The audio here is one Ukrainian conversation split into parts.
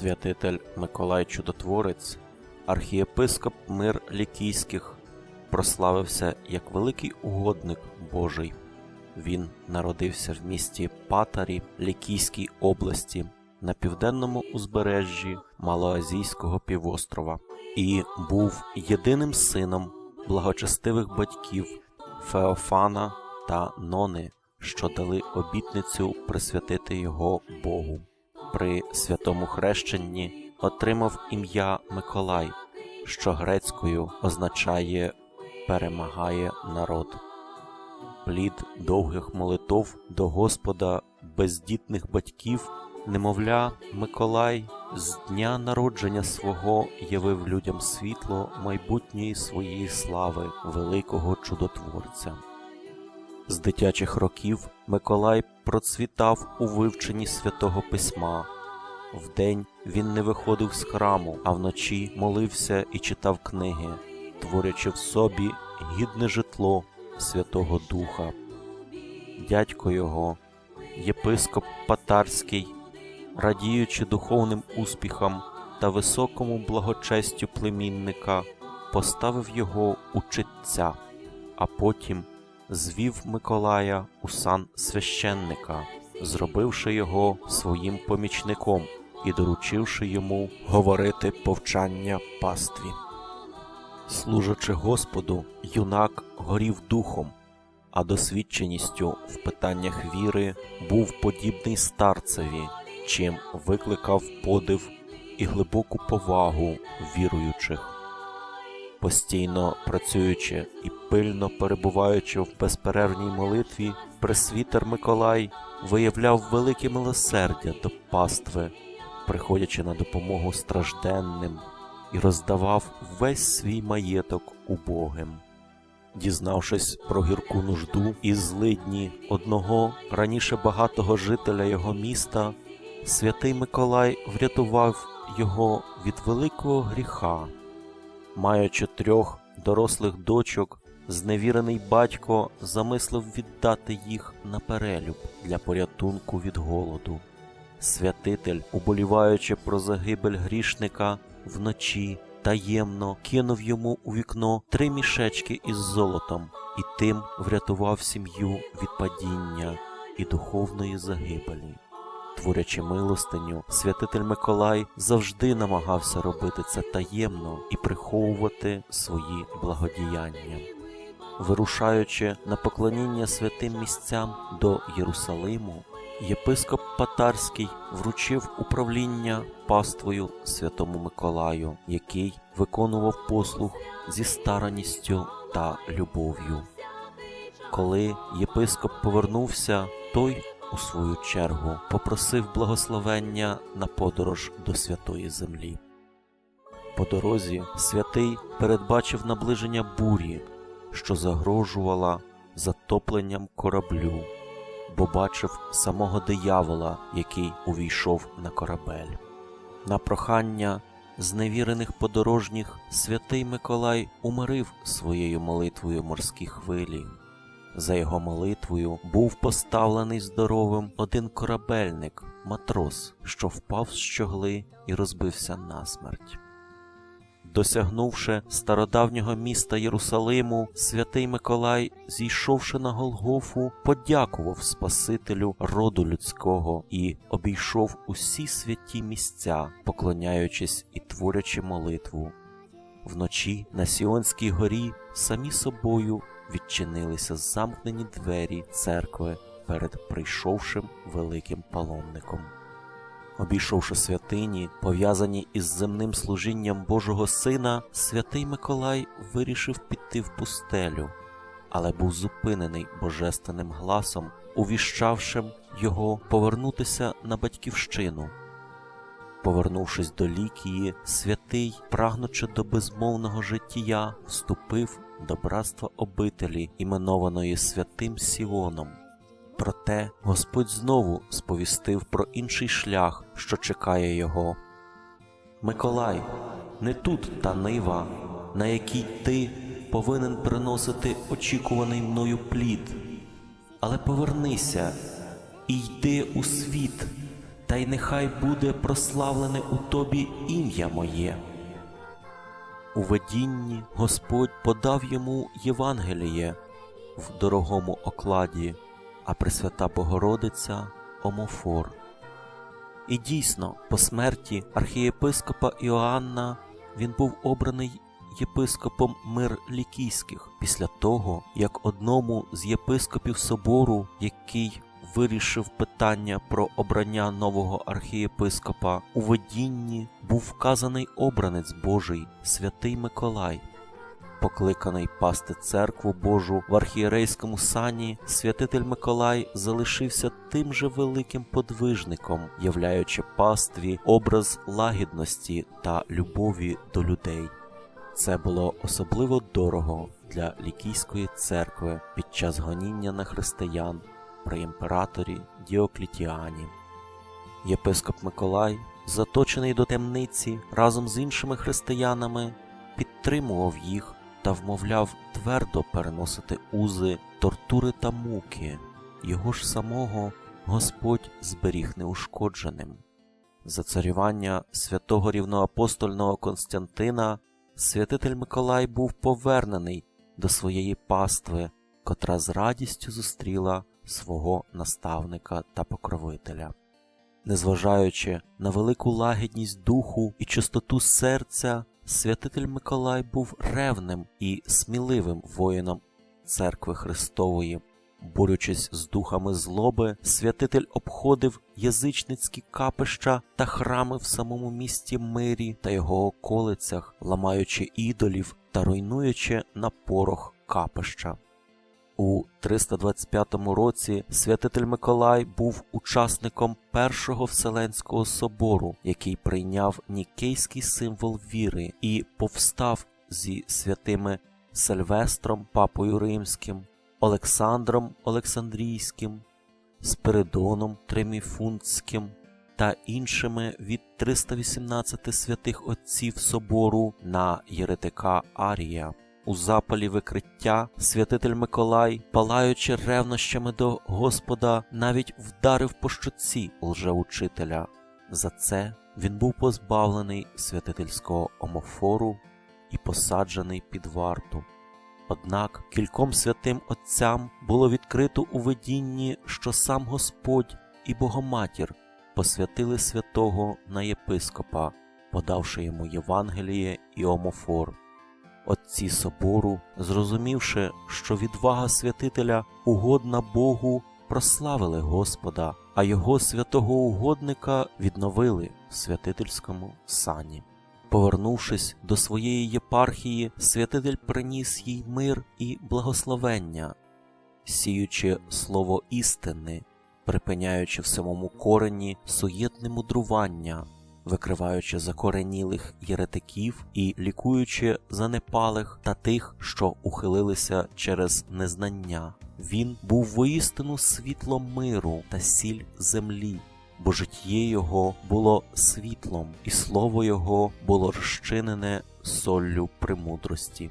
Святитель Миколай Чудотворець, архієпископ Мир Лікійських, прославився як великий угодник Божий. Він народився в місті Патарі Лікійській області на південному узбережжі Малоазійського півострова і був єдиним сином благочестивих батьків Феофана та Нони, що дали обітницю присвятити його Богу. При святому хрещенні отримав ім'я Миколай, що грецькою означає перемагає народ. Плід довгих молитов до Господа бездітних батьків, немовля Миколай з дня народження свого явив людям світло майбутньої своєї слави, великого чудотворця. З дитячих років Миколай процвітав у вивченні святого письма. Вдень він не виходив з храму, а вночі молився і читав книги, творячи в собі гідне житло Святого Духа. Дядько його, єпископ Патарський, радіючи духовним успіхам та високому благочестю племінника, поставив його у читця, а потім звів Миколая у сан священника, зробивши його своїм помічником і доручивши йому говорити повчання пастві. Служачи Господу, юнак горів духом, а досвідченістю в питаннях віри був подібний старцеві, чим викликав подив і глибоку повагу віруючих. Постійно працюючи і пильно перебуваючи в безперервній молитві, пресвітер Миколай виявляв велике милосердя до пастви, приходячи на допомогу стражденним і роздавав весь свій маєток убогим. Дізнавшись про гірку нужду і злидні одного раніше багатого жителя його міста, святий Миколай врятував його від великого гріха. Маючи трьох дорослих дочок, зневірений батько замислив віддати їх на перелюб для порятунку від голоду. Святитель, уболіваючи про загибель грішника, вночі таємно кинув йому у вікно три мішечки із золотом і тим врятував сім'ю від падіння і духовної загибелі. Творячи милостиню, святитель Миколай завжди намагався робити це таємно і приховувати свої благодіяння. Вирушаючи на поклоніння святим місцям до Єрусалиму, єпископ Патарський вручив управління паствою святому Миколаю, який виконував послуг зі старанністю та любов'ю. Коли єпископ повернувся, той у свою чергу попросив благословення на подорож до святої землі. По дорозі святий передбачив наближення бурі, що загрожувала затопленням кораблю, бо бачив самого диявола, який увійшов на корабель. На прохання зневірених подорожніх святий Миколай умирив своєю молитвою морські хвилі. За його молитвою був поставлений здоровим один корабельник, матрос, що впав з щогли і розбився насмерть. Досягнувши стародавнього міста Єрусалиму, святий Миколай, зійшовши на Голгофу, подякував Спасителю роду людського і обійшов усі святі місця, поклоняючись і творячи молитву. Вночі на Сіонській горі самі собою відчинилися замкнені двері церкви перед прийшовшим великим паломником. Обійшовши святині, пов'язані із земним служінням Божого Сина, святий Миколай вирішив піти в пустелю, але був зупинений божественним гласом, увіщавшим його повернутися на батьківщину. Повернувшись до Лікії, святий, прагнучи до безмовного життя, вступив до братства обителі, іменованої святим Сіоном. Проте Господь знову сповістив про інший шлях, що чекає його. Миколай, не тут та нива, на якій ти повинен приносити очікуваний мною плід, але повернися і йди у світ, та й нехай буде прославлене у тобі ім'я моє. У видінні Господь подав йому Євангеліє в дорогому окладі, а Пресвята Богородиця Омофор. І дійсно, по смерті архієпископа Іоанна він був обраний єпископом мир лікійських після того, як одному з єпископів собору, який вирішив питання про обрання нового архієпископа, у видінні був вказаний обранець Божий, святий Миколай. Покликаний пасти церкву Божу в архієрейському сані, святитель Миколай залишився тим же великим подвижником, являючи пастві образ лагідності та любові до людей. Це було особливо дорого для лікійської церкви під час гоніння на християн при імператорі Діоклітіані. Єпископ Миколай, заточений до темниці разом з іншими християнами, підтримував їх та вмовляв твердо переносити узи, тортури та муки. Його ж самого Господь зберіг неушкодженим. За царювання святого рівноапостольного Константина святитель Миколай був повернений до своєї пастви, котра з радістю зустріла свого наставника та покровителя. Незважаючи на велику лагідність духу і чистоту серця, святитель Миколай був ревним і сміливим воїном церкви Христової. Борючись з духами злоби, святитель обходив язичницькі капища та храми в самому місті Мирі та його околицях, ламаючи ідолів та руйнуючи на порох капища. У 325 році святитель Миколай був учасником Першого Вселенського собору, який прийняв нікейський символ віри і повстав зі святими Сильвестром, Папою Римським, Олександром Олександрійським, Спиридоном Триміфунтським та іншими від 318 святих отців собору на єретика Арія. У запалі викриття святитель Миколай, палаючи ревнощами до Господа, навіть вдарив по щоці лжеучителя. За це він був позбавлений святительського омофору і посаджений під варту. Однак кільком святим отцям було відкрито у видінні, що сам Господь і Богоматір посвятили святого на єпископа, подавши йому Євангеліє і омофор. Отці собору, зрозумівши, що відвага святителя угодна Богу, прославили Господа, а його святого угодника відновили в святительському сані. Повернувшись до своєї єпархії, святитель приніс їй мир і благословення, сіючи слово істини, припиняючи в самому корені суєтне мудрування, викриваючи закоренілих єретиків і лікуючи занепалих та тих, що ухилилися через незнання. Він був воістину світлом миру та сіль землі бо життє його було світлом, і слово його було розчинене соллю премудрості.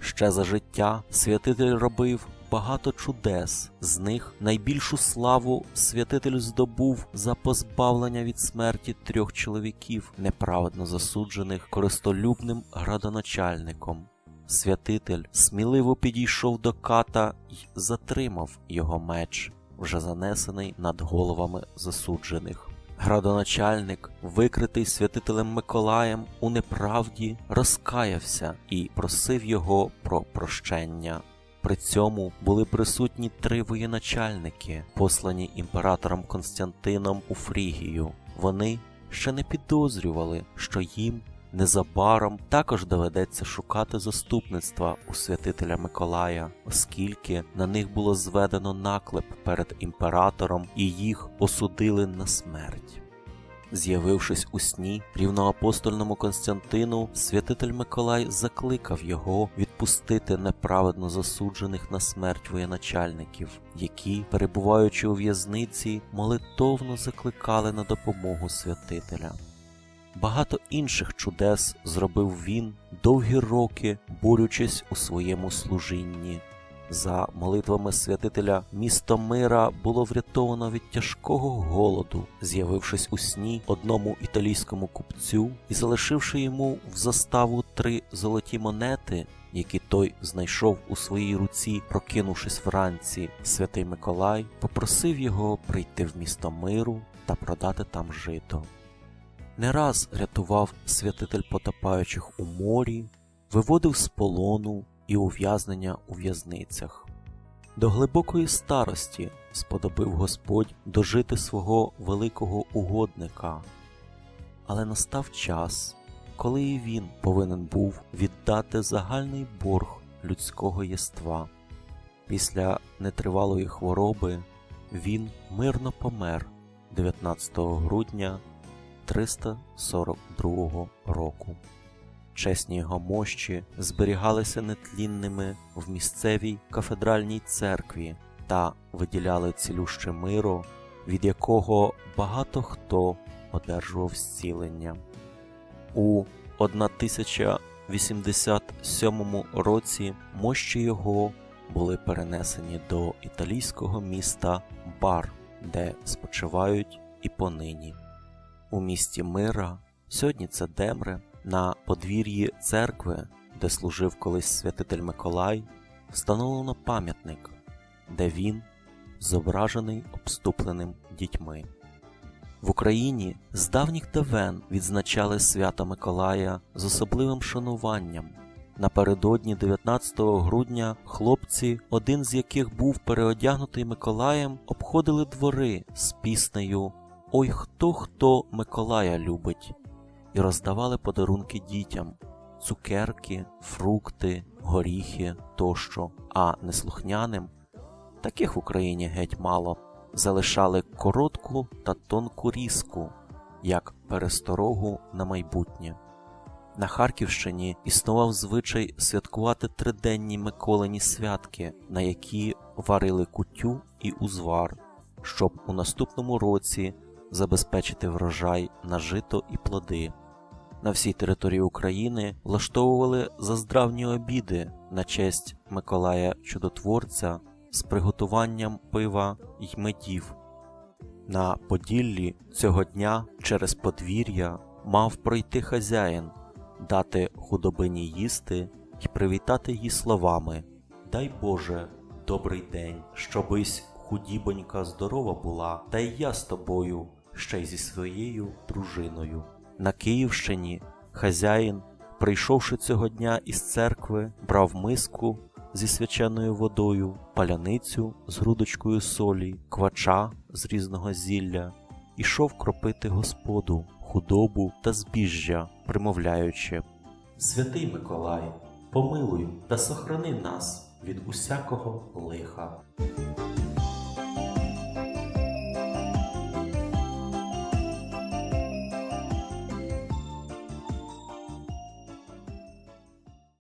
Ще за життя святитель робив багато чудес, з них найбільшу славу святитель здобув за позбавлення від смерті трьох чоловіків, неправедно засуджених користолюбним градоначальником. Святитель сміливо підійшов до ката й затримав його меч вже занесений над головами засуджених. Градоначальник, викритий святителем Миколаєм у неправді, розкаявся і просив його про прощення. При цьому були присутні три воєначальники, послані імператором Константином у Фрігію. Вони ще не підозрювали, що їм Незабаром також доведеться шукати заступництва у святителя Миколая, оскільки на них було зведено наклеп перед імператором і їх осудили на смерть. З'явившись у сні рівноапостольному Константину, святитель Миколай закликав його відпустити неправедно засуджених на смерть воєначальників, які, перебуваючи у в'язниці, молитовно закликали на допомогу святителя. Багато інших чудес зробив він довгі роки, борючись у своєму служінні. За молитвами святителя місто мира було врятовано від тяжкого голоду, з'явившись у сні одному італійському купцю і залишивши йому в заставу три золоті монети, які той знайшов у своїй руці, прокинувшись вранці, святий Миколай попросив його прийти в місто миру та продати там жито. Не раз рятував святитель потопаючих у морі, виводив з полону і ув'язнення у в'язницях. До глибокої старості сподобив Господь дожити свого великого угодника, але настав час, коли і він повинен був віддати загальний борг людського єства. Після нетривалої хвороби він мирно помер 19 грудня 342 року. Чесні його мощі зберігалися нетлінними в місцевій кафедральній церкві та виділяли цілюще миро, від якого багато хто одержував зцілення. У 1087 році мощі його були перенесені до італійського міста Бар, де спочивають і понині. У місті Мира, сьогодні це Демре, на подвір'ї церкви, де служив колись святитель Миколай, встановлено пам'ятник, де він зображений обступленим дітьми. В Україні з давніх давен відзначали свято Миколая з особливим шануванням. Напередодні 19 грудня хлопці, один з яких був переодягнутий Миколаєм, обходили двори з піснею Ой хто хто Миколая любить і роздавали подарунки дітям цукерки, фрукти, горіхи тощо, а неслухняним таких в Україні геть мало залишали коротку та тонку різку, як пересторогу на майбутнє. На Харківщині існував звичай святкувати триденні Миколині святки, на які варили кутю і узвар, щоб у наступному році забезпечити врожай на жито і плоди. На всій території України влаштовували заздравні обіди на честь Миколая Чудотворця з приготуванням пива й медів. На Поділлі цього дня через подвір'я мав пройти хазяїн, дати худобині їсти й привітати її словами Дай Боже, добрий день, щобись худібонька здорова була, та й я з тобою, ще й зі своєю дружиною. На Київщині хазяїн, прийшовши цього дня із церкви, брав миску зі свяченою водою, паляницю з грудочкою солі, квача з різного зілля, ішов кропити Господу, худобу та збіжжя, примовляючи Святий Миколай, помилуй та сохрани нас від усякого лиха.